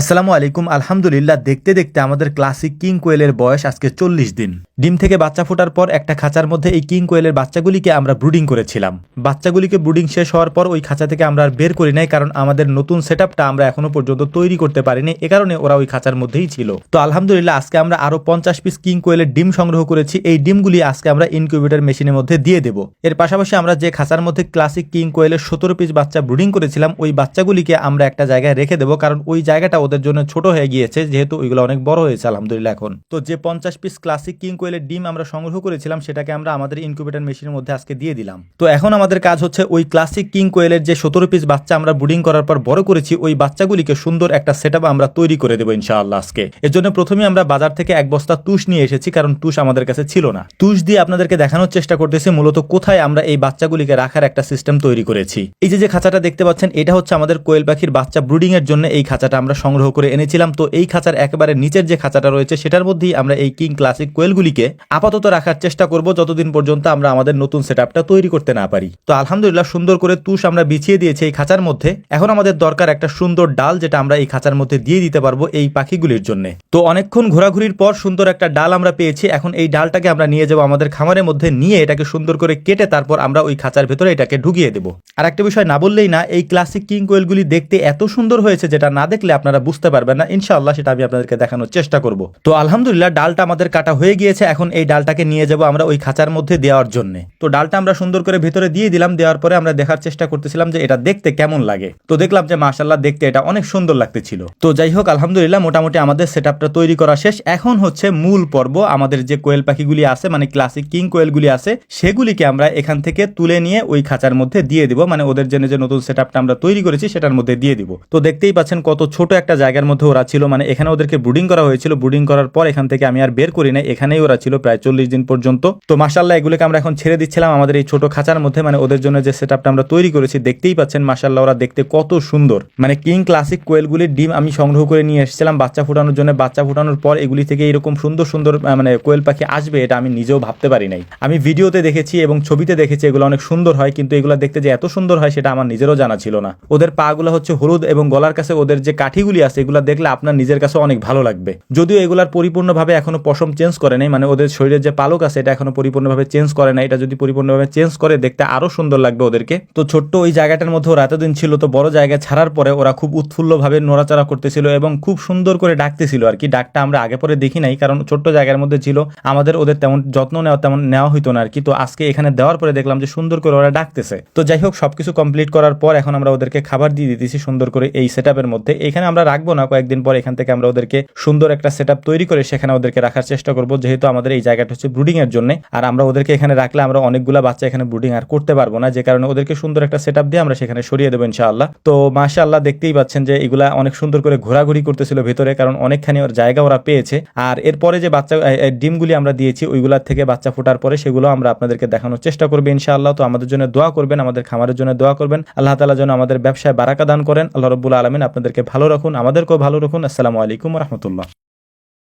আসসালামু আলাইকুম, আলহামদুলিল্লাহ। দেখতে দেখতে আমাদের ক্লাসিক কিং কোয়েলের বয়স আজকে চল্লিশ দিন। ডিম থেকে বাচ্চা ফোটার পর একটা খাঁচার মধ্যে এই কিং কোয়েলের বাচ্চাগুলিকে আমরা ব্রুডিং করেছিলাম। বাচ্চাগুলিকে ব্রুডিং শেষ হওয়ার পর ওই খাঁচা থেকে আমরা আর বের করি নাই, কারণ আমাদের নতুন সেট আমরা এখনও পর্যন্ত তৈরি করতে পারিনি। এ কারণে ওরা ওই খাঁচার মধ্যেই ছিল। তো আলহামদুলিল্লাহ, আজকে আমরা আরও পঞ্চাশ পিস কিং কোয়েলের ডিম সংগ্রহ করেছি। এই ডিমগুলি আজকে আমরা ইনকিউবেটর মেশিনের মধ্যে দিয়ে দেবো। এর পাশাপাশি আমরা যে খাঁচার মধ্যে ক্লাসিক কিং কোয়েলের সতেরো পিস বাচ্চা ব্রুডিং করেছিলাম, ওই বাচ্চাগুলিকে আমরা একটা জায়গায় রেখে দেবো, কারণ ওই জায়গাটা ওদের জন্য ছোট হয়ে গিয়েছে, যেহেতু ওইগুলো অনেক বড় হয়েছে, আলহামদুলিল্লাহ এখন। তো যে পঞ্চাশ পিস ক্লাসিক কিং কোয়েলের ডিম আমরা সংগ্রহ করেছিলাম, সেটাকে আমরা আমাদের ইনকিউবেটর মেশিনের মধ্যে আজকে দিয়ে দিলাম। তো এখন আমাদের কাজ হচ্ছে ওই ক্লাসিক কিং কোয়েলের যে সতেরো পিস বাচ্চা আমরা ব্রুডিং করার পর বড় করেছি, ওই বাচ্চাগুলিকে সুন্দর একটা সেট আমরা তৈরি করে দেবো ইনশাআল্লাহ আজকে। এর জন্য প্রথমে আমরা বাজার থেকে এক বস্তা তুষ নিয়ে এসেছি, কারণ তুষ আমাদের কাছে ছিল না। তুষ দিয়ে আপনাদেরকে দেখানোর চেষ্টা করতেছি, মূলত কোথায় আমরা এই বাচ্চাগুলিকে রাখার একটা সিস্টেম তৈরি করেছি। এই যে যে খাঁচাটা দেখতে পাচ্ছেন, এটা হচ্ছে আমাদের কোয়েল পাখির বাচ্চা ব্রুডিং এর জন্য এই খাঁচাটা আমরা সংগ্রহ করে এনেছিলাম। তো এই খাঁচার একেবারে নিচের যে খাঁচাটা রয়েছে, সেটার মধ্যেই আমরা এই কিং ক্লাসিক কোয়েলগুলিকে আপাতত রাখার চেষ্টা করব যতদিন পর্যন্ত আমরা আমাদের নতুন সেট তৈরি করতে না পারি। তো আলহামদুলিল্লাহ সুন্দর করে তুষ আমরা বিছিয়ে দিয়েছি এই খাঁচার মধ্যে। এখন আমাদের দরকার একটা সুন্দর ডাল, যেটা আমরা এই খাঁচার মধ্যে দিয়ে দিতে পারব এই পাখিগুলির জন্য। তো অনেকক্ষণ ঘোরাঘুরির পর সুন্দর একটা ডাল আমরা পেয়েছি। এখন এই ডালটাকে আমরা নিয়ে যাব আমাদের খামারের মধ্যে, নিয়ে এটাকে সুন্দর করে কেটে তারপর আমরা ওই খাঁচার ভেতরে এটাকে ঢুকিয়ে দেবো। আর একটা বিষয় না বললেই না, এই ক্লাসিক কিং কোয়েলগুলি দেখতে এত সুন্দর হয়েছে যেটা না দেখলে আপনারা বুঝতে পারবেন না, ইনশাআল্লাহ সেটা আমি আপনাদেরকে দেখানোর চেষ্টা করব। তো আলহামদুলিল্লাহ, ডালটা আমাদের কাটা হয়ে গিয়েছে, এখন এই ডালটাকে নিয়ে যাব আমরা ওই খাঁচার মধ্যে দেওয়ার জন্য। তো ডালটা আমরা সুন্দর করে ভেতরে দিয়ে দিলাম, দেওয়ার পরে আমরা দেখার চেষ্টা করতেছিলাম যে এটা দেখতে কেমন লাগে। তো দেখলাম যে মাশাল্লাহ দেখতে এটা অনেক সুন্দর লাগতেছিল। তো যাই হোক, আলহামদুলিল্লাহ, মোটামুটি আমাদের সেট তৈরি করা শেষ। এখন হচ্ছে মূল পর্ব, আমাদের যে কোয়েল পাখিগুলি আছে মানে ক্লাসিক কিং কোয়েলগুলি আছে, সেগুলিকে আমরা এখান থেকে তুলে নিয়ে ওই খাঁচার মধ্যে দিয়ে দিব। মানে ওদের জন্য যে নতুন সেট আমরা তৈরি করেছি, সেটার মধ্যে দিয়ে দিব। তো দেখতেই পাচ্ছেন কত ছোট একটা জায়গার মধ্যে ওরা ছিল মানে এখানে ওদেরকে ব্রুডিং করা হয়েছিল। ব্রুডিং করার পর এখান থেকে আমি আর বের করি না এখানেই ওরা ছিল প্রায় চল্লিশ দিন পর্যন্ত। তো মাসাল্লাহ এগুলোকে আমরা এখন ছেড়ে দিচ্ছিলাম আমাদের এই ছোট খাঁচার মধ্যে মানে ওদের জন্য যে সেট আমরা তৈরি করেছি, দেখতেই পাচ্ছেন মাসাল্লাহ ওরা দেখতে কত সুন্দর। মানে কিং ক্লাসিক কোয়েলগুলির ডিম আমি সংগ্রহ করে নিয়ে এসেছিলাম বাচ্চা ফুটানোর জন্য। বাচ্চা ফুটানোর পর এগুলি থেকে এরকম সুন্দর সুন্দর মানে কোয়েল পাখি আসবে, এটা আমি নিজেও ভাবতে পারি নাই। আমি ভিডিওতে দেখেছি এবং ছবিতে দেখেছি এগুলো অনেক সুন্দর হয়, কিন্তু এগুলো দেখতে যে এত সুন্দর হয়, সেটা আমার নিজেরও জানা ছিল না। ওদের পা গুলো হচ্ছে হলুদ এবং গলার কাছে ওদের যে কাঠিগুলি আছে, এগুলো দেখলে আপনার নিজের কাছে অনেক ভালো লাগবে। যদিও এগুলার পরিপূর্ণভাবে এখনও পশম চেঞ্জ করে নাই মানে ওদের শরীরের যে পালক আছে, এটা এখনও পরিপূর্ণভাবে চেঞ্জ করে না এটা যদি পরিপূর্ণভাবে চেঞ্জ করে, দেখতে আরও সুন্দর লাগবে ওদেরকে। তো ছোট্ট ওই জায়গাটার মধ্যে ওরা এতদিন ছিল, তো বড় জায়গায় ছাড়ার পরে ওরা খুব উৎফুল্লভাবে নড়াচড়া করতেছিল এবং খুব সুন্দর করে ডাকতেছিল আর কি। ডাকটা আমরা আগে পরে দেখি নাই, কারণ ছোট্ট জায়গার মধ্যে ছিল, আমাদের ওদের তেমন যত্ন নেওয়া, তেমন নেওয়া হইতো না আর কি। তো আজকে এখানে দেওয়ার পরে দেখলাম যে সুন্দর করে ওরা ডাকতেছে। তো যাই হোক, সবকিছু কমপ্লিট করার পর এখন আমরা ওদেরকে খাবার দিয়ে দিতেছি সুন্দর করে এই সেট মধ্যে। এখানে আমরা রাখব না, কয়েকদিন পর এখান থেকে আমরা ওদেরকে সুন্দর একটা সেট তৈরি করে সেখানে ওদেরকে রাখার চেষ্টা করব। যেহেতু আমাদের এই জায়গাটা হচ্ছে ব্রুডিং এর জন্য, আর আমরা ওদেরকে এখানে রাখলে আমরা অনেকগুলা বাচ্চা এখানে ব্রুডিং আর করতে পারব না। যে কারণে ওদেরকে সুন্দর একটা সেট দিয়ে আমরা সেখানে সরিয়ে দেবো ইনশাআল্লাহ। তো মাশাআল্লাহ দেখতেই পাচ্ছেন যে এগুলা অনেক সুন্দর করে ঘোরাঘুরি করতেছিল ভেতরে, কারণ অনেকখানি ওর জায়গা ওরা পেয়েছে। আর এরপরে যে বাচ্চা ডিমগুলি আমরা দিয়েছি ওইগুলার থেকে বাচ্চা ফোটার পরে সেগুলো আমরা আপনাদেরকে দেখানোর চেষ্টা করব ইনশাআল্লাহ। তো আমাদের জন্য দোয়া করবেন, আমাদের খামারের জন্য দোয়া করবেন। আল্লাহ তালা যেন আমাদের ব্যবসায় বারাকা দান করেন। আল্লাহ রব্বুল আলমিন আপনাদেরকে ভালো রাখুন। আমাদেরকেও ভালো রাখুন। আসসালামু আলাইকুম রহমতুল্লাহ।